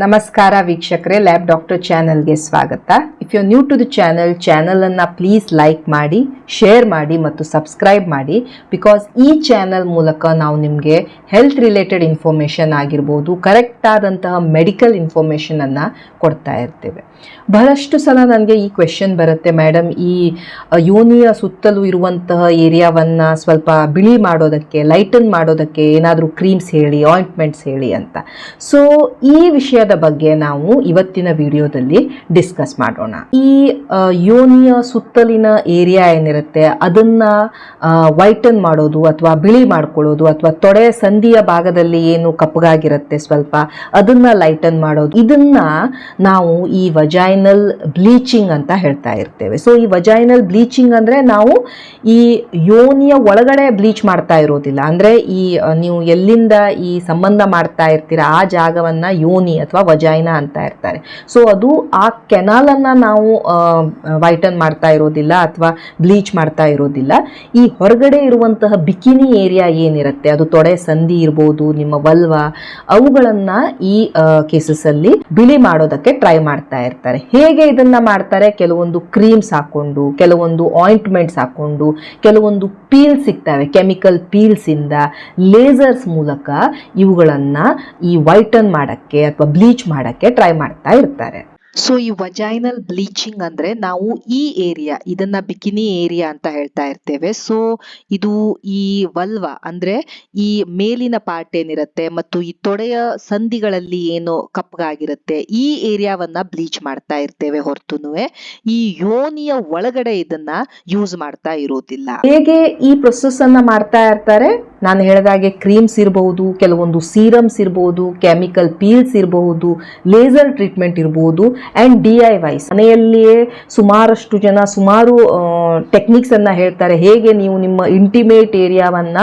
ನಮಸ್ಕಾರ ವೀಕ್ಷಕರೇ, lab doctor ಚಾನಲ್ಗೆ ಸ್ವಾಗತ. If you new to the channel ಚಾನಲನ್ನು ಪ್ಲೀಸ್ ಲೈಕ್ ಮಾಡಿ ಶೇರ್ ಮಾಡಿ ಮತ್ತು ಸಬ್ಸ್ಕ್ರೈಬ್ ಮಾಡಿ. ಬಿಕಾಸ್ ಈ ಚಾನಲ್ ಮೂಲಕ ನಾವು ನಿಮಗೆ ಹೆಲ್ತ್ ರಿಲೇಟೆಡ್ ಇನ್ಫಾರ್ಮೇಷನ್ ಆಗಿರ್ಬೋದು ಕರೆಕ್ಟ್ ಆದಂತಹ ಮೆಡಿಕಲ್ ಇನ್ಫಾರ್ಮೇಷನನ್ನು ಕೊಡ್ತಾ ಇರ್ತೇವೆ. ಬಹಳಷ್ಟು ಸಲ ನನಗೆ ಈ ಕ್ವೆಶನ್ ಬರುತ್ತೆ ಮೇಡಮ್ ಈ ಯೋನಿಯ ಸುತ್ತಲೂ ಇರುವಂತಹ ಏರಿಯಾವನ್ನು ಸ್ವಲ್ಪ ಬಿಳಿ ಮಾಡೋದಕ್ಕೆ ಲೈಟನ್ ಮಾಡೋದಕ್ಕೆ ಏನಾದರೂ ಕ್ರೀಮ್ಸ್ ಹೇಳಿ ಆಯಿಂಟ್ಮೆಂಟ್ಸ್ ಹೇಳಿ ಅಂತ. ಸೊ ಈ ವಿಷಯದ ಬಗ್ಗೆ ನಾವು ಇವತ್ತಿನ ವಿಡಿಯೋದಲ್ಲಿ ಡಿಸ್ಕಸ್ ಮಾಡೋಣ. ಈ ಯೋನಿಯ ಸುತ್ತಲಿನ ಏರಿಯಾ ಏನಿರುತ್ತೆ, ಅದನ್ನ ವೈಟನ್ ಮಾಡೋದು ಅಥವಾ ಬಿಳಿ ಮಾಡ್ಕೊಳ್ಳೋದು ಅಥವಾ ತೊಡೆ ಸಂಧಿಯ ಭಾಗದಲ್ಲಿ ಏನು ಕಪ್ಪಗಾಗಿರುತ್ತೆ ಸ್ವಲ್ಪ ಅದನ್ನ ಲೈಟನ್ ಮಾಡೋದು. ಇದನ್ನ ನಾವು ಈ ವಜೈನಲ್ ಬ್ಲೀಚಿಂಗ್ ಅಂತ ಹೇಳ್ತಾ ಇರ್ತೇವೆ. ಸೊ ಈ ವಜೈನಲ್ ಬ್ಲೀಚಿಂಗ್ ಅಂದ್ರೆ ನಾವು ಈ ಯೋನಿಯ ಒಳಗಡೆ ಬ್ಲೀಚ್ ಮಾಡ್ತಾ ಇರೋದಿಲ್ಲ. ಅಂದ್ರೆ ಈ ನೀವು ಎಲ್ಲಿಂದ ಈ ಸಂಬಂಧ ಮಾಡ್ತಾ ಇರ್ತೀರಾ, ಆ ಜಾಗವನ್ನ ಯೋನಿ ಅಥವಾ ವಜಾಯಿನ ಅಂತ ಇರ್ತಾರೆ. ಸೊ ಅದು ಆ ಕೆನಾಲ್ ಅನ್ನ ನಾವು ವೈಟನ್ ಮಾಡ್ತಾ ಇರೋದಿಲ್ಲ ಅಥವಾ ಬ್ಲೀಚ್ ಮಾಡ್ತಾ ಇರೋದಿಲ್ಲ. ಈ ಹೊರಗಡೆ ಇರುವಂತಹ ಬಿಕಿನಿ ಏರಿಯಾ ಏನಿರುತ್ತೆ, ಅದು ತೊಡೆ ಸಂಧಿ ಇರ್ಬೋದು, ನಿಮ್ಮ ವಲ್ವ ಅವುಗಳನ್ನ ಈ ಕೇಸಸ್ ಅಲ್ಲಿ ಬಿಳಿ ಮಾಡೋದಕ್ಕೆ ಟ್ರೈ ಮಾಡ್ತಾ ಇರ್ತಾರೆ. ಹೇಗೆ ಇದನ್ನ ಮಾಡ್ತಾರೆ? ಕೆಲವೊಂದು ಕ್ರೀಮ್ಸ್ ಹಾಕೊಂಡು, ಕೆಲವೊಂದು ಆಯಿಂಟ್ಮೆಂಟ್ಸ್ ಹಾಕೊಂಡು, ಕೆಲವೊಂದು ಪೀಲ್ ಸಿಗ್ತವೆ ಕೆಮಿಕಲ್ ಪೀಲ್ಸ್ ಇಂದ ಲೇಸರ್ಸ್ ಮೂಲಕ ಇವುಗಳನ್ನ ಈ ವೈಟನ್ ಮಾಡಕ್ಕೆ ಅಥವಾ ಬ್ಲೀಚ್ ಮಾಡಕ್ಕೆ ಟ್ರೈ ಮಾಡ್ತಾ ಇರ್ತಾರೆ. ಸೊ ಈ ವಜೈನಲ್ ಬ್ಲೀಚಿಂಗ್ ಅಂದ್ರೆ ನಾವು ಈ ಏರಿಯಾ ಇದನ್ನ ಬಿಕಿನಿ ಏರಿಯಾ ಅಂತ ಹೇಳ್ತಾ ಇರ್ತೇವೆ. ಸೊ ಇದು ಈ ವಲ್ವ ಅಂದ್ರೆ ಈ ಮೇಲಿನ ಪಾರ್ಟ್ ಏನಿರುತ್ತೆ ಮತ್ತು ಈ ತೊಡೆಯ ಸಂಧಿಗಳಲ್ಲಿ ಏನು ಕಪ್ಪಗಾಗಿರುತ್ತೆ ಈ ಏರಿಯಾವನ್ನ ಬ್ಲೀಚ್ ಮಾಡ್ತಾ ಇರ್ತೇವೆ ಹೊರತುನುವೆ. ಈ ಯೋನಿಯ ಒಳಗಡೆ ಇದನ್ನ ಯೂಸ್ ಮಾಡ್ತಾ ಇರೋದಿಲ್ಲ. ಹೇಗೆ ಈ ಪ್ರೊಸೆಸ್ ಅನ್ನ ಮಾಡ್ತಾ ಇರ್ತಾರೆ? ನಾನು ಹೇಳಿದಾಗೆ ಕ್ರೀಮ್ಸ್ ಇರಬಹುದು ಕೆಲವೊಂದು ಸೀರಮ್ಸ್ ಇರಬಹುದು ಕೆಮಿಕಲ್ ಪೀಲ್ಸ್ ಇರಬಹುದು ಲೇಸರ್ ಟ್ರೀಟ್ಮೆಂಟ್ ಇರಬಹುದು ಅಂಡ್ ಡಿ ಐ ವೈಸ್ ಮನೆಯಲ್ಲಿಯೇ ಸುಮಾರಷ್ಟು ಜನ ಸುಮಾರು ಟೆಕ್ನಿಕ್ಸ್ ಅನ್ನ ಹೇಳ್ತಾರೆ. ಹೇಗೆ ನೀವು ನಿಮ್ಮ ಇಂಟಿಮೇಟ್ ಏರಿಯಾವನ್ನ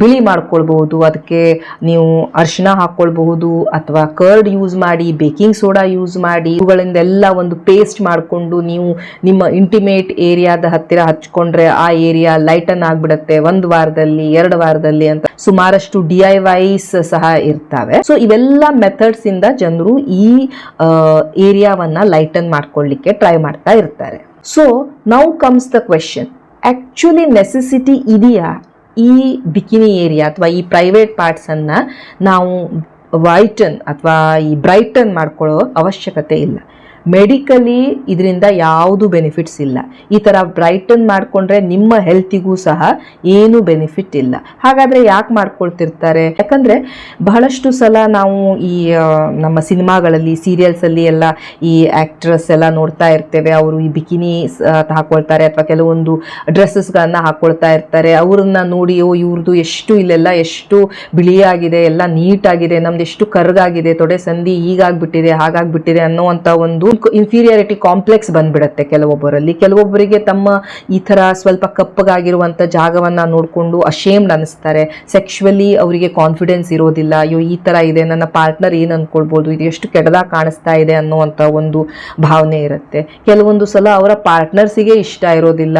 ಬಿಳಿ ಮಾಡ್ಕೊಳ್ಬಹುದು, ಅದಕ್ಕೆ ನೀವು ಅರಿಶಿನ ಹಾಕ್ಕೊಳ್ಬಹುದು ಅಥವಾ ಕರ್ಡ್ ಯೂಸ್ ಮಾಡಿ ಬೇಕಿಂಗ್ ಸೋಡಾ ಯೂಸ್ ಮಾಡಿ, ಇವುಗಳಿಂದೆಲ್ಲ ಒಂದು ಪೇಸ್ಟ್ ಮಾಡಿಕೊಂಡು ನೀವು ನಿಮ್ಮ ಇಂಟಿಮೇಟ್ ಏರಿಯಾದ ಹತ್ತಿರ ಹಚ್ಕೊಂಡ್ರೆ ಆ ಏರಿಯಾ ಲೈಟನ್ ಆಗಿಬಿಡುತ್ತೆ. ಒಂದು ವಾರದಲ್ಲಿ, ಎರಡು ವಾರದಲ್ಲಿ ಅಂತ ಸುಮಾರಷ್ಟು ಡಿ ಐ ವೈಸ್ ಸಹ ಇರ್ತವೆ. ಸೊ ಇವೆಲ್ಲ ಮೆಥಡ್ಸ್ ಇಂದ ಜನರು ಈ ಏರಿಯಾವನ್ನ ಲೈಟನ್ ಮಾಡ್ಕೊಳ್ಳಿಕ್ಕೆ ಟ್ರೈ ಮಾಡ್ತಾ ಇರ್ತಾರೆ. So now comes the question actually necessity ಇದೆಯಾ ಈ ಬಿಕಿನಿ ಏರಿಯಾ ಅಥವಾ ಈ ಪ್ರೈವೇಟ್ ಪಾರ್ಟ್ಸ್ ಅನ್ನ ನಾವು ವೈಟನ್ ಅಥವಾ ಈ ಬ್ರೈಟನ್ ಮಾಡ್ಕೊಳ್ಳೋ ಅವಶ್ಯಕತೆ ಇಲ್ಲ. ಮೆಡಿಕಲಿ ಇದರಿಂದ ಯಾವುದು ಬೆನಿಫಿಟ್ಸ್ ಇಲ್ಲ. ಈ ಥರ ಬ್ರೈಟನ್ ಮಾಡಿಕೊಂಡ್ರೆ ನಿಮ್ಮ ಹೆಲ್ತಿಗೂ ಸಹ ಏನು ಬೆನಿಫಿಟ್ ಇಲ್ಲ. ಹಾಗಾದರೆ ಯಾಕೆ ಮಾಡ್ಕೊಳ್ತಿರ್ತಾರೆ? ಯಾಕಂದರೆ ಬಹಳಷ್ಟು ಸಲ ನಾವು ಈ ನಮ್ಮ ಸಿನಿಮಾಗಳಲ್ಲಿ ಸೀರಿಯಲ್ಸಲ್ಲಿ ಎಲ್ಲ ಈ ಆ್ಯಕ್ಟ್ರಸ್ ಎಲ್ಲ ನೋಡ್ತಾ ಇರ್ತೇವೆ. ಅವರು ಈ ಬಿಕಿನಿ ಹಾಕ್ಕೊಳ್ತಾರೆ ಅಥವಾ ಕೆಲವೊಂದು ಡ್ರೆಸ್ಸಸ್ಗಳನ್ನು ಹಾಕ್ಕೊಳ್ತಾ ಇರ್ತಾರೆ. ಅವ್ರನ್ನ ನೋಡಿ, ಓ ಇವ್ರದ್ದು ಎಷ್ಟು ಇಲ್ಲೆಲ್ಲ ಎಷ್ಟು ಬಿಳಿಯಾಗಿದೆ, ಎಲ್ಲ ನೀಟಾಗಿದೆ ನಮ್ದು ಎಷ್ಟು ಕರ್ಗಾಗಿದೆ, ತೊಡೆ ಸಂಧಿ ಹೀಗಾಗ್ಬಿಟ್ಟಿದೆ, ಹಾಗಾಗ್ಬಿಟ್ಟಿದೆ ಅನ್ನೋವಂಥ ಒಂದು ಇನ್ಫೀರಿಯಾರಿಟಿ ಕಾಂಪ್ಲೆಕ್ಸ್ ಬಂದ್ಬಿಡತ್ತೆ ಕೆಲವೊಬ್ಬರಲ್ಲಿ. ಕೆಲವೊಬ್ಬರಿಗೆ ತಮ್ಮ ಈ ಥರ ಸ್ವಲ್ಪ ಕಪ್ಪಗಾಗಿರುವಂಥ ಜಾಗವನ್ನು ನೋಡಿಕೊಂಡು ಅಶೇಮ್ಡ್ ಅನ್ನಿಸ್ತಾರೆ ಸೆಕ್ಷುವಲಿ ಅವರಿಗೆ ಕಾನ್ಫಿಡೆನ್ಸ್ ಇರೋದಿಲ್ಲ. ಅಯ್ಯೋ, ಈ ಥರ ಇದೆ, ನನ್ನ ಪಾರ್ಟ್ನರ್ ಏನು ಅಂದ್ಕೊಳ್ಬೋದು ಇದು ಎಷ್ಟು ಕೆಟ್ಟದಾಗಿ ಕಾಣಿಸ್ತಾ ಇದೆ ಅನ್ನುವಂಥ ಒಂದು ಭಾವನೆ ಇರುತ್ತೆ. ಕೆಲವೊಂದು ಸಲ ಅವರ ಪಾರ್ಟ್ನರ್ಸಿಗೆ ಇಷ್ಟ ಇರೋದಿಲ್ಲ.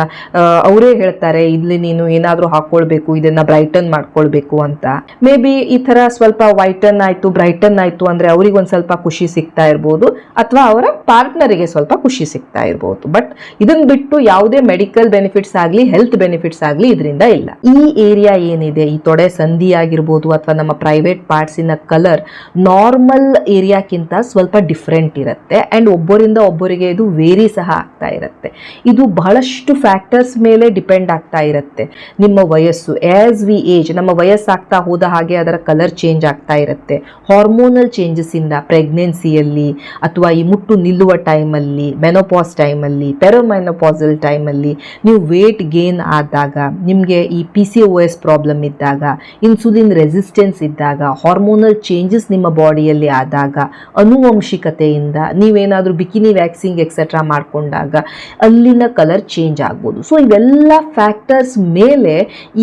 ಅವರೇ ಹೇಳ್ತಾರೆ, ಇಲ್ಲಿ ನೀನು ಏನಾದರೂ ಹಾಕ್ಕೊಳ್ಬೇಕು ಇದನ್ನು ಬ್ರೈಟನ್ ಮಾಡ್ಕೊಳ್ಬೇಕು ಅಂತ. ಮೇ ಬಿ ಈ ಥರ ಸ್ವಲ್ಪ ವೈಟನ್ ಆಯಿತು ಬ್ರೈಟನ್ ಆಯಿತು ಅಂದರೆ ಅವ್ರಿಗೆ ಒಂದು ಸ್ವಲ್ಪ ಖುಷಿ ಸಿಗ್ತಾ ಇರ್ಬೋದು. ಅಥವಾ ಅವರ ಪಾರ್ಟ್ನರಿಗೆ ಸ್ವಲ್ಪ ಖುಷಿ ಸಿಗ್ತಾ ಇರಬಹುದು ಬಟ್ ಇದನ್ನ ಬಿಟ್ಟು ಯಾವುದೇ ಮೆಡಿಕಲ್ ಬೆನಿಫಿಟ್ಸ್ ಆಗಲಿ ಹೆಲ್ತ್ ಬೆನಿಫಿಟ್ಸ್ ಆಗಲಿ ಇದರಿಂದ ಇಲ್ಲ. ಈ ಏರಿಯಾ ಏನಿದೆ, ಈ ತೊಡೆ ಸಂಧಿ ಆಗಿರ್ಬೋದು ಅಥವಾ ನಮ್ಮ ಪ್ರೈವೇಟ್ ಪಾರ್ಟ್ಸಿನ ಕಲರ್ ನಾರ್ಮಲ್ ಏರಿಯಾಕ್ಕಿಂತ ಸ್ವಲ್ಪ ಡಿಫ್ರೆಂಟ್ ಇರುತ್ತೆ. ಆ್ಯಂಡ್ ಒಬ್ಬರಿಂದ ಒಬ್ಬರಿಗೆ ಇದು ವೇರಿ ಸಹ ಆಗ್ತಾ ಇರುತ್ತೆ. ಇದು ಬಹಳಷ್ಟು ಫ್ಯಾಕ್ಟರ್ಸ್ ಮೇಲೆ ಡಿಪೆಂಡ್ ಆಗ್ತಾ ಇರುತ್ತೆ. ನಿಮ್ಮ ವಯಸ್ಸು ಆಸ್ ವಿ ಏಜ್ ನಮ್ಮ ವಯಸ್ಸಾಗ್ತಾ ಹೋದ ಹಾಗೆ ಅದರ ಕಲರ್ ಚೇಂಜ್ ಆಗ್ತಾ ಇರುತ್ತೆ. ಹಾರ್ಮೋನಲ್ ಚೇಂಜಸ್ ಇಂದ ಪ್ರೆಗ್ನೆನ್ಸಿಯಲ್ಲಿ ಅಥವಾ ಈ ಮುಟ್ಟು ನಿಲ್ಲುವ ಟೈಮಲ್ಲಿ ಮೆನೋಪಾಸ್ ಟೈಮಲ್ಲಿ ಪೆರೋಮೆನೋಪಾಸಲ್ ಟೈಮಲ್ಲಿ ನೀವು ವೇಟ್ ಗೇನ್ ಆದಾಗ, ನಿಮಗೆ ಈ P C O S problem ಇದ್ದಾಗ ಇನ್ಸುಲಿನ್ ರೆಸಿಸ್ಟೆನ್ಸ್ ಇದ್ದಾಗ ಹಾರ್ಮೋನಲ್ ಚೇಂಜಸ್ ನಿಮ್ಮ ಬಾಡಿಯಲ್ಲಿ ಆದಾಗ, ಅನುವಂಶಿಕತೆಯಿಂದ ನೀವೇನಾದರೂ ಬಿಕಿನಿ ವ್ಯಾಕ್ಸಿಂಗ್ ಎಕ್ಸೆಟ್ರಾ ಮಾಡಿಕೊಂಡಾಗ ಅಲ್ಲಿನ ಕಲರ್ ಚೇಂಜ್ ಆಗ್ಬೋದು. ಸೊ ಇವೆಲ್ಲ ಫ್ಯಾಕ್ಟರ್ಸ್ ಮೇಲೆ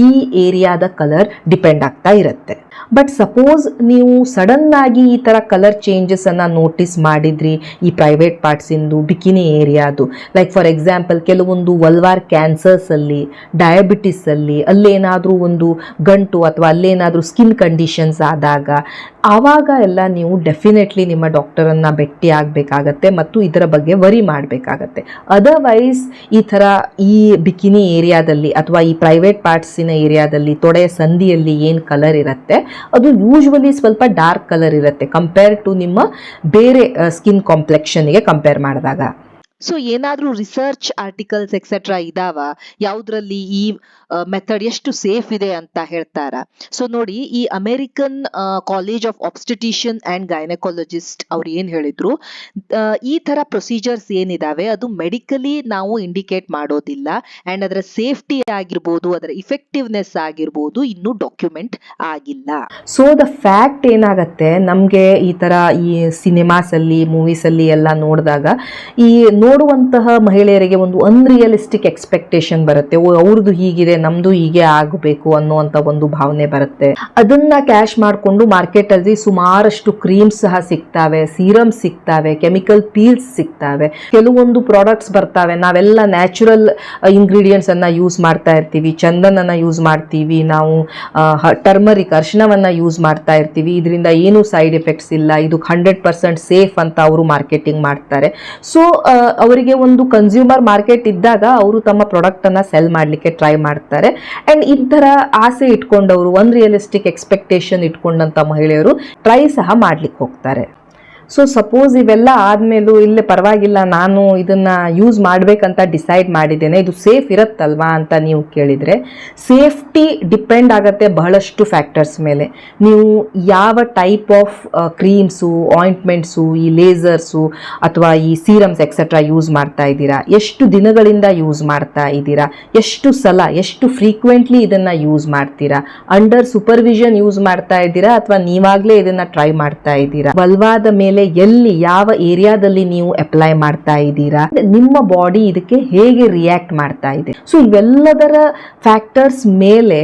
ಈ ಏರಿಯಾದ ಕಲರ್ ಡಿಪೆಂಡ್ ಆಗ್ತಾ ಇರುತ್ತೆ. ಬಟ್ ಸಪೋಸ್ ನೀವು ಸಡನ್ ಆಗಿ ಈ ಥರ ಕಲರ್ ಚೇಂಜಸನ್ನು ನೋಟಿಸ್ ಮಾಡಿದ್ರಿ, ಈ ಪ್ರೈವೇಟ್ ಪಾರ್ಟ್ಸ್ ಇಂದು ಬಿಕಿನಿ ಏರಿಯಾದು ಲೈಕ್ ಫಾರ್ ಎಕ್ಸಾಂಪಲ್ ಕೆಲವೊಂದು ವಲ್ವಾರ್ ಕ್ಯಾನ್ಸರ್ಸ್ ಅಲ್ಲಿ ಡಯಾಬಿಟಿಸ್ ಅಲ್ಲಿ, ಅಲ್ಲೇನಾದ್ರೂ ಒಂದು ಗಂಟು ಅಥವಾ ಅಲ್ಲೇನಾದ್ರೂ ಸ್ಕಿನ್ ಕಂಡೀಷನ್ಸ್ ಆದಾಗ, ಆವಾಗ ಎಲ್ಲ ನೀವು ಡೆಫಿನೆಟ್ಲಿ ನಿಮ್ಮ ಡಾಕ್ಟರನ್ನು ಭೇಟಿ ಆಗಬೇಕಾಗತ್ತೆ ಮತ್ತು ಇದರ ಬಗ್ಗೆ ವರಿ ಮಾಡಬೇಕಾಗತ್ತೆ. ಅದರ್ವೈಸ್ ಈ ಥರ ಈ ಬಿಕಿನಿ ಏರಿಯಾದಲ್ಲಿ ಅಥವಾ ಈ ಪ್ರೈವೇಟ್ ಪಾರ್ಟ್ಸಿನ ಏರಿಯಾದಲ್ಲಿ ತೊಡೆಯ ಸಂಧಿಯಲ್ಲಿ ಏನು ಕಲರ್ ಇರುತ್ತೆ ಅದು ಯೂಶ್ವಲಿ ಸ್ವಲ್ಪ ಡಾರ್ಕ್ ಕಲರ್ ಇರುತ್ತೆ ಕಂಪೇರ್ ಟು ನಿಮ್ಮ ಬೇರೆ ಸ್ಕಿನ್ ಕಾಂಪ್ಲೆಕ್ಷನ್ಗೆ ಕಂಪೇರ್ ಮಾಡಿದಾಗ. ಸೊ ಏನಾದರೂ ರಿಸರ್ಚ್ ಆರ್ಟಿಕಲ್ಸ್ ಎಕ್ಸೆಟ್ರಾ ಇದಾವ? ಯಾವುದ್ರಲ್ಲಿ ಈ ಮೆಥಡ್ ಎಷ್ಟು ಸೇಫ್ ಇದೆ ಅಂತ ಹೇಳ್ತಾರ? ಸೊ ನೋಡಿ, ಈ American college of obstetrician and gynaecologist ಅವ್ರು ಏನ್ ಹೇಳಿದ್ರು ಈ ತರ ಪ್ರೊಸೀಜರ್ಸ್ ಏನಿದಾವೆ? ಅದು ಮೆಡಿಕಲಿ ನಾವು ಇಂಡಿಕೇಟ್ ಮಾಡೋದಿಲ್ಲ. ಅಂಡ್ ಅದರ ಸೇಫ್ಟಿ ಆಗಿರ್ಬೋದು, ಅದರ ಇಫೆಕ್ಟಿವ್ನೆಸ್ ಆಗಿರ್ಬೋದು, ಇನ್ನೂ ಡಾಕ್ಯುಮೆಂಟ್ ಆಗಿಲ್ಲ. ಸೊ ದ ಫ್ಯಾಕ್ಟ್ ಏನಾಗತ್ತೆ? ನಮಗೆ ಈ ಥರ ಈ ಸಿನಿಮಾಸಲ್ಲಿ ಮೂವೀಸಲ್ಲಿ ಎಲ್ಲ ನೋಡಿದಾಗ ಈ ನೋಡುವಂತಹ ಮಹಿಳೆಯರಿಗೆ ಒಂದು ಅನ್ರಿಯಲಿಸ್ಟಿಕ್ ಎಕ್ಸ್ಪೆಕ್ಟೇಷನ್ ಬರುತ್ತೆ. ಅವ್ರದ್ದು ಹೀಗಿದೆ, ನಮ್ದು ಹೀಗೆ ಆಗಬೇಕು ಅನ್ನುವಂತ ಒಂದು ಭಾವನೆ ಬರುತ್ತೆ. ಅದನ್ನ ಕ್ಯಾಶ್ ಮಾಡಿಕೊಂಡು ಮಾರ್ಕೆಟಲ್ಲಿ ಸುಮಾರಷ್ಟು ಕ್ರೀಮ್ಸ್ ಸಹ ಸಿಗ್ತಾವೆ ಸೀರಮ್ ಸಿಗ್ತಾವೆ ಕೆಮಿಕಲ್ ಪೀಲ್ಸ್ ಸಿಗ್ತಾವೆ. ಕೆಲವೊಂದು ಪ್ರಾಡಕ್ಟ್ಸ್ ಬರ್ತಾವೆ. ನಾವೆಲ್ಲ ನ್ಯಾಚುರಲ್ ಇಂಗ್ರೀಡಿಯೆಂಟ್ಸ್ ಅನ್ನ ಯೂಸ್ ಮಾಡ್ತಾ ಇರ್ತೀವಿ. ಚಂದನನ್ನ ಯೂಸ್ ಮಾಡ್ತೀವಿ. ನಾವು ಟರ್ಮರಿಕ್ ಅರ್ಶನವನ್ನ ಯೂಸ್ ಮಾಡ್ತಾ ಇರ್ತೀವಿ. ಇದರಿಂದ ಏನು ಸೈಡ್ ಎಫೆಕ್ಟ್ಸ್ ಇಲ್ಲ. ಇದು ಹಂಡ್ರೆಡ್ ಪರ್ಸೆಂಟ್ ಸೇಫ್ ಅಂತ ಅವರು ಮಾರ್ಕೆಟಿಂಗ್ ಮಾಡ್ತಾರೆ. ಸೊ ಅವರಿಗೆ ಒಂದು ಕನ್ಸ್ಯೂಮರ್ ಮಾರ್ಕೆಟ್ ಇದ್ದಾಗ ಅವರು ತಮ್ಮ ಪ್ರಾಡಕ್ಟನ್ನು ಸೆಲ್ ಮಾಡಲಿಕ್ಕೆ ಟ್ರೈ ಮಾಡ್ತಾರೆ. ಆ್ಯಂಡ್ ಈ ಥರ ಆಸೆ ಇಟ್ಕೊಂಡವರು ಅನ್ರಿಯಲಿಸ್ಟಿಕ್ ಎಕ್ಸ್ಪೆಕ್ಟೇಷನ್ ಇಟ್ಕೊಂಡಂಥ ಮಹಿಳೆಯರು ಟ್ರೈ ಸಹ ಮಾಡ್ಲಿಕ್ಕೆ ಹೋಗ್ತಾರೆ. ಸೊ ಸಪೋಸ್ ಇವೆಲ್ಲ ಆದಮೇಲೂ ಇಲ್ಲೇ ಪರವಾಗಿಲ್ಲ, ನಾನು ಇದನ್ನು ಯೂಸ್ ಮಾಡಬೇಕಂತ ಡಿಸೈಡ್ ಮಾಡಿದ್ದೇನೆ. ಇದು ಸೇಫ್ ಇರುತ್ತಲ್ವಾ ಅಂತ ನೀವು ಕೇಳಿದರೆ ಸೇಫ್ಟಿ ಡಿಪೆಂಡ್ ಆಗುತ್ತೆ ಬಹಳಷ್ಟು ಫ್ಯಾಕ್ಟರ್ಸ್ ಮೇಲೆ. ನೀವು ಯಾವ ಟೈಪ್ ಆಫ್ ಕ್ರೀಮ್ಸು ಆಯಿಂಟ್ಮೆಂಟ್ಸು ಈ ಲೇಸರ್ಸು ಅಥವಾ ಈ ಸೀರಮ್ಸ್ ಎಕ್ಸೆಟ್ರಾ ಯೂಸ್ ಮಾಡ್ತಾ ಇದ್ದೀರಾ? ಎಷ್ಟು ದಿನಗಳಿಂದ ಯೂಸ್ ಮಾಡ್ತಾ ಇದ್ದೀರಾ? ಎಷ್ಟು ಸಲ, ಎಷ್ಟು ಫ್ರೀಕ್ವೆಂಟ್ಲಿ ಇದನ್ನು ಯೂಸ್ ಮಾಡ್ತೀರಾ? ಅಂಡರ್ ಸೂಪರ್ವಿಷನ್ ಯೂಸ್ ಮಾಡ್ತಾ ಇದ್ದೀರಾ ಅಥವಾ ನೀವಾಗಲೇ ಇದನ್ನು ಟ್ರೈ ಮಾಡ್ತಾ ಇದ್ದೀರಾ? ಬಲ್ವಾದ ಮೇಲೆ ಎಲ್ಲಿ ಯಾವ ಏರಿಯಾದಲ್ಲಿ ನೀವು ಅಪ್ಲೈ ಮಾಡ್ತಾ ಇದ್ದೀರಾ? ನಿಮ್ಮ ಬಾಡಿ ಇದಕ್ಕೆ ಹೇಗೆ ರಿಯಾಕ್ಟ್ ಮಾಡ್ತಾ ಇದೆ? ಸೊ ಇವೆಲ್ಲದರ ಫ್ಯಾಕ್ಟರ್ಸ್ ಮೇಲೆ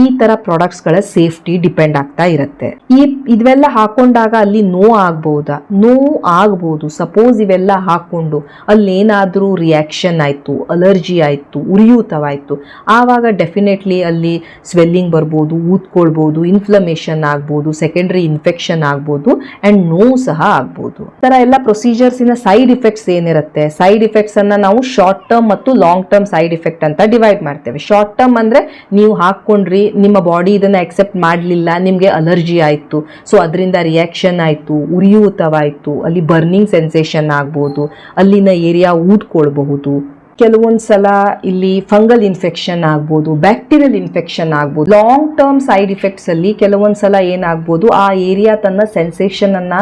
ಈ ತರ ಪ್ರಾಡಕ್ಟ್ಸ್ಗಳ ಸೇಫ್ಟಿ ಡಿಪೆಂಡ್ ಆಗ್ತಾ ಇರುತ್ತೆ. ಈ ಇವೆಲ್ಲ ಹಾಕೊಂಡಾಗ ಅಲ್ಲಿ ನೋ ಆಗ್ಬಹುದಾ ನೋವು ಆಗ್ಬಹುದು ಸಪೋಸ್ ಇವೆಲ್ಲ ಹಾಕೊಂಡು ಅಲ್ಲೇನಾದ್ರೂ ರಿಯಾಕ್ಷನ್ ಆಯ್ತು ಅಲರ್ಜಿ ಆಯ್ತು, ಉರಿಯೂತವಾಯ್ತು, ಆವಾಗ ಡೆಫಿನೆಟ್ಲಿ ಅಲ್ಲಿ ಸ್ವೆಲ್ಲಿಂಗ್ ಬರ್ಬೋದು, ಊದ್ಕೊಳ್ಬೋದು ಇನ್ಫ್ಲಮೇಷನ್ ಆಗ್ಬೋದು ಸೆಕೆಂಡರಿ ಇನ್ಫೆಕ್ಷನ್ ಆಗ್ಬೋದು ಅಂಡ್ ನೋವು ಸಹ ಆಗ್ಬೋದು. ತರ ಎಲ್ಲ ಪ್ರೊಸೀಜರ್ಸ್ ಸೈಡ್ ಇಫೆಕ್ಟ್ಸ್ ಏನಿರುತ್ತೆ? ಸೈಡ್ ಇಫೆಕ್ಟ್ಸ್ ಅನ್ನ ನಾವು ಶಾರ್ಟ್ ಟರ್ಮ್ ಮತ್ತು ಲಾಂಗ್ ಟರ್ಮ್ ಸೈಡ್ ಇಫೆಕ್ಟ್ ಅಂತ ಡಿವೈಡ್ ಮಾಡ್ತೇವೆ. ಶಾರ್ಟ್ ಟರ್ಮ್ ಅಂದ್ರೆ ನೀವು ಹಾಕೊಂಡ್ರಿ ನಿಮ್ಮ ಬಾಡಿ ಇದನ್ನ ಅಕ್ಸೆಪ್ಟ್ ಮಾಡಲಿಲ್ಲ, ನಿಮಗೆ ಅಲರ್ಜಿ ಆಯ್ತು. ಸೊ ಅದರಿಂದ ರಿಯಾಕ್ಷನ್ ಆಯ್ತು, ಉರಿಯೂತವಾಯ್ತು, ಅಲ್ಲಿ ಬರ್ನಿಂಗ್ ಸೆನ್ಸೇಷನ್ ಆಗ್ಬೋದು, ಅಲ್ಲಿನ ಏರಿಯಾ ಊದ್ಕೊಳ್ಬಹುದು. ಕೆಲವೊಂದು ಸಲ ಇಲ್ಲಿ ಫಂಗಲ್ ಇನ್ಫೆಕ್ಷನ್ ಆಗ್ಬೋದು ಬ್ಯಾಕ್ಟೀರಿಯಲ್ ಇನ್ಫೆಕ್ಷನ್ ಆಗ್ಬೋದು. ಲಾಂಗ್ ಟರ್ಮ್ ಸೈಡ್ ಇಫೆಕ್ಟ್ಸ್ ಅಲ್ಲಿ ಕೆಲವೊಂದು ಸಲ ಏನಾಗ್ಬೋದು, ಆ ಏರಿಯಾ ತನ್ನ ಸೆನ್ಸೇಷನ್ ಅನ್ನ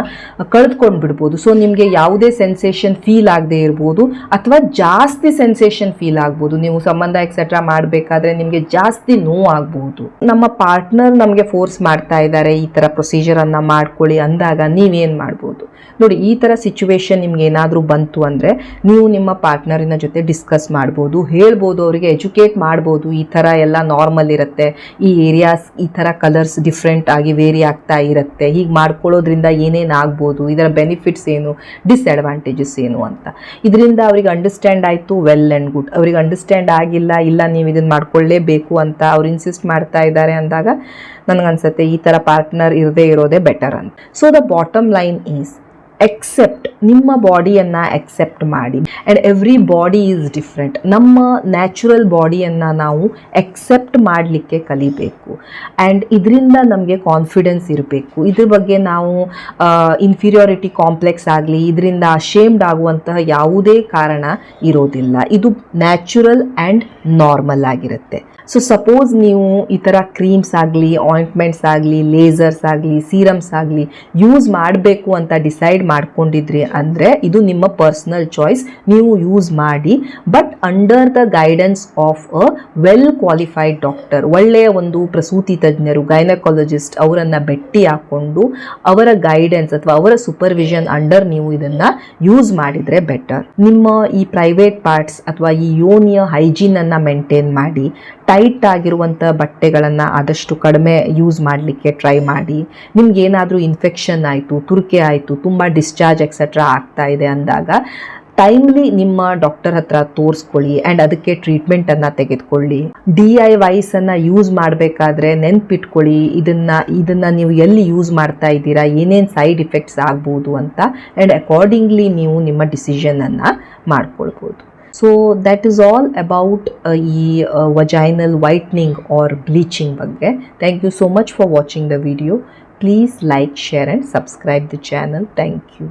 ಕಳೆದುಕೊಂಡು ಬಿಡ್ಬೋದು. ಸೊ ನಿಮಗೆ ಯಾವುದೇ ಸೆನ್ಸೇಷನ್ ಫೀಲ್ ಆಗದೆ ಇರ್ಬೋದು, ಅಥವಾ ಜಾಸ್ತಿ ಸೆನ್ಸೇಷನ್ ಫೀಲ್ ಆಗ್ಬೋದು. ನೀವು ಸಂಬಂಧ ಎಕ್ಸೆಟ್ರಾ ಮಾಡಬೇಕಾದ್ರೆ ನಿಮಗೆ ಜಾಸ್ತಿ ನೋವು ಆಗ್ಬೋದು. ನಮ್ಮ ಪಾರ್ಟ್ನರ್ ನಮಗೆ ಫೋರ್ಸ್ ಮಾಡ್ತಾ ಇದ್ದಾರೆ, ಈ ಥರ ಪ್ರೊಸೀಜರ್ ಅನ್ನ ಮಾಡ್ಕೊಳ್ಳಿ ಅಂದಾಗ ನೀವೇನು ಮಾಡ್ಬೋದು. ನೋಡಿ, ಈ ಥರ ಸಿಚುವೇಶನ್ ನಿಮ್ಗೆ ಏನಾದರೂ ಬಂತು ಅಂದರೆ, ನೀವು ನಿಮ್ಮ ಪಾರ್ಟ್ನರಿನ ಜೊತೆ ಡಿಸ್ಕಸ್ ಮಾಡ್ಬೋದು, ಹೇಳ್ಬೋದು, ಅವರಿಗೆ ಎಜುಕೇಟ್ ಮಾಡ್ಬೋದು, ಈ ಥರ ಎಲ್ಲ ನಾರ್ಮಲ್ ಇರುತ್ತೆ. ಈ ಏರಿಯಾಸ್ ಈ ಥರ ಕಲರ್ಸ್ ಡಿಫ್ರೆಂಟ್ ಆಗಿ ವೇರಿ ಆಗ್ತಾ ಇರುತ್ತೆ. ಹೀಗೆ ಮಾಡ್ಕೊಳ್ಳೋದ್ರಿಂದ ಏನೇನು ಆಗ್ಬೋದು, ಇದರ ಬೆನಿಫಿಟ್ಸ್ ಏನು ಡಿಸ್ಅಡ್ವಾಂಟೇಜಸ್ ಏನು ಅಂತ. ಇದರಿಂದ ಅವ್ರಿಗೆ ಅಂಡರ್ಸ್ಟ್ಯಾಂಡ್ ಆಯಿತು ವೆಲ್ ಆ್ಯಂಡ್ ಗುಡ್ ಅವ್ರಿಗೆ ಅಂಡರ್ಸ್ಟ್ಯಾಂಡ್ ಆಗಿಲ್ಲ, ಇಲ್ಲ ನೀವು ಇದನ್ನು ಮಾಡ್ಕೊಳ್ಳೇಬೇಕು ಅಂತ ಅವ್ರು ಇನ್ಸಿಸ್ಟ್ ಮಾಡ್ತಾ ಇದ್ದಾರೆ ಅಂದಾಗ, ನನಗನ್ಸುತ್ತೆ ಈ ಥರ ಪಾರ್ಟ್ನರ್ ಇರದೇ ಇರೋದೇ ಬೆಟರ್ ಅಂತ. So the bottom line is accept ನಿಮ್ಮ ಬಾಡಿಯನ್ನು ಎಕ್ಸೆಪ್ಟ್ ಮಾಡಿ. And everybody is different ನಮ್ಮ ನ್ಯಾಚುರಲ್ ಬಾಡಿಯನ್ನು ನಾವು ಎಕ್ಸೆಪ್ಟ್ ಮಾಡಲಿಕ್ಕೆ ಕಲಿಬೇಕು. ಆ್ಯಂಡ್ ಇದರಿಂದ ನಮಗೆ ಕಾನ್ಫಿಡೆನ್ಸ್ ಇರಬೇಕು. ಇದ್ರ ಬಗ್ಗೆ ನಾವು ಇನ್ಫೀರಿಯಾರಿಟಿ ಕಾಂಪ್ಲೆಕ್ಸ್ ಆಗಲಿ, ಇದರಿಂದ ಅಶೇಮ್ಡ್ ಆಗುವಂತಹ ಯಾವುದೇ ಕಾರಣ ಇರೋದಿಲ್ಲ. ಇದು ನ್ಯಾಚುರಲ್ ಆ್ಯಂಡ್ ನಾರ್ಮಲ್ ಆಗಿರುತ್ತೆ. ಸೊ ಸಪೋಸ್ ನೀವು ಈ ಥರ ಕ್ರೀಮ್ಸ್ ಆಗಲಿ ಆಯಿಂಟ್ಮೆಂಟ್ಸ್ ಆಗಲಿ ಲೇಸರ್ಸ್ ಆಗಲಿ ಸೀರಮ್ಸ್ ಆಗಲಿ ಯೂಸ್ ಮಾಡಬೇಕು ಅಂತ ಡಿಸೈಡ್ ಮಾಡ್ಕೊಂಡಿದ್ರಿ ಅಂದರೆ ಇದು ನಿಮ್ಮ ಪರ್ಸ್ನಲ್ ಚಾಯ್ಸ್ ನೀವು ಯೂಸ್ ಮಾಡಿ. But under the guidance of a well qualified doctor ಒಳ್ಳೆಯ ಒಂದು ಪ್ರಸೂತಿ ತಜ್ಞರು ಗೈನಕಾಲಜಿಸ್ಟ್ ಅವರನ್ನು ಭೇಟಿ ಹಾಕ್ಕೊಂಡು ಅವರ ಗೈಡೆನ್ಸ್ ಅಥವಾ ಅವರ ಸೂಪರ್ವಿಷನ್ ಅಂಡರ್ ನೀವು ಇದನ್ನು ಯೂಸ್ ಮಾಡಿದರೆ ಬೆಟರ್ ನಿಮ್ಮ ಈ ಪ್ರೈವೇಟ್ ಪಾರ್ಟ್ಸ್ ಅಥವಾ ಈ ಯೋನಿಯ ಹೈಜೀನನ್ನು ಮೇಂಟೈನ್ ಮಾಡಿ. ಟೈಟ್ ಆಗಿರುವಂಥ ಬಟ್ಟೆಗಳನ್ನು ಆದಷ್ಟು ಕಡಿಮೆ ಯೂಸ್ ಮಾಡಲಿಕ್ಕೆ ಟ್ರೈ ಮಾಡಿ. ನಿಮ್ಗೆ ಏನಾದರೂ ಇನ್ಫೆಕ್ಷನ್ ಆಯಿತು, ತುರಿಕೆ ಆಯಿತು, ತುಂಬ ಡಿಸ್ಚಾರ್ಜ್ ಎಕ್ಸೆಟ್ರಾ ಆಗ್ತಾ ಇದೆ ಅಂದಾಗ ಟೈಮ್ಲಿ ನಿಮ್ಮ ಡಾಕ್ಟರ್ ಹತ್ರ ತೋರಿಸ್ಕೊಳ್ಳಿ ಆ್ಯಂಡ್ ಅದಕ್ಕೆ ಟ್ರೀಟ್ಮೆಂಟನ್ನು ತೆಗೆದುಕೊಳ್ಳಿ. ಡಿ ಐ ವೈಸನ್ನು ಯೂಸ್ ಮಾಡಬೇಕಾದ್ರೆ ನೆನ್ಪಿಟ್ಕೊಳ್ಳಿ, ಇದನ್ನು ಇದನ್ನು ನೀವು ಎಲ್ಲಿ ಯೂಸ್ ಮಾಡ್ತಾ ಇದ್ದೀರಾ, ಏನೇನು ಸೈಡ್ ಇಫೆಕ್ಟ್ಸ್ ಆಗ್ಬೋದು ಅಂತ ಆ್ಯಂಡ್ ಅಕಾರ್ಡಿಂಗ್ಲಿ ನೀವು ನಿಮ್ಮ ಡಿಸಿಷನನ್ನು ಮಾಡ್ಕೊಳ್ಬೋದು. So that is all about ಈ ವಜೈನಲ್ ವೈಟ್ನಿಂಗ್ ಆರ್ ಬ್ಲೀಚಿಂಗ್ ಬಗ್ಗೆ. Thank you so much for watching the video Please like, share and subscribe the channel. Thank you.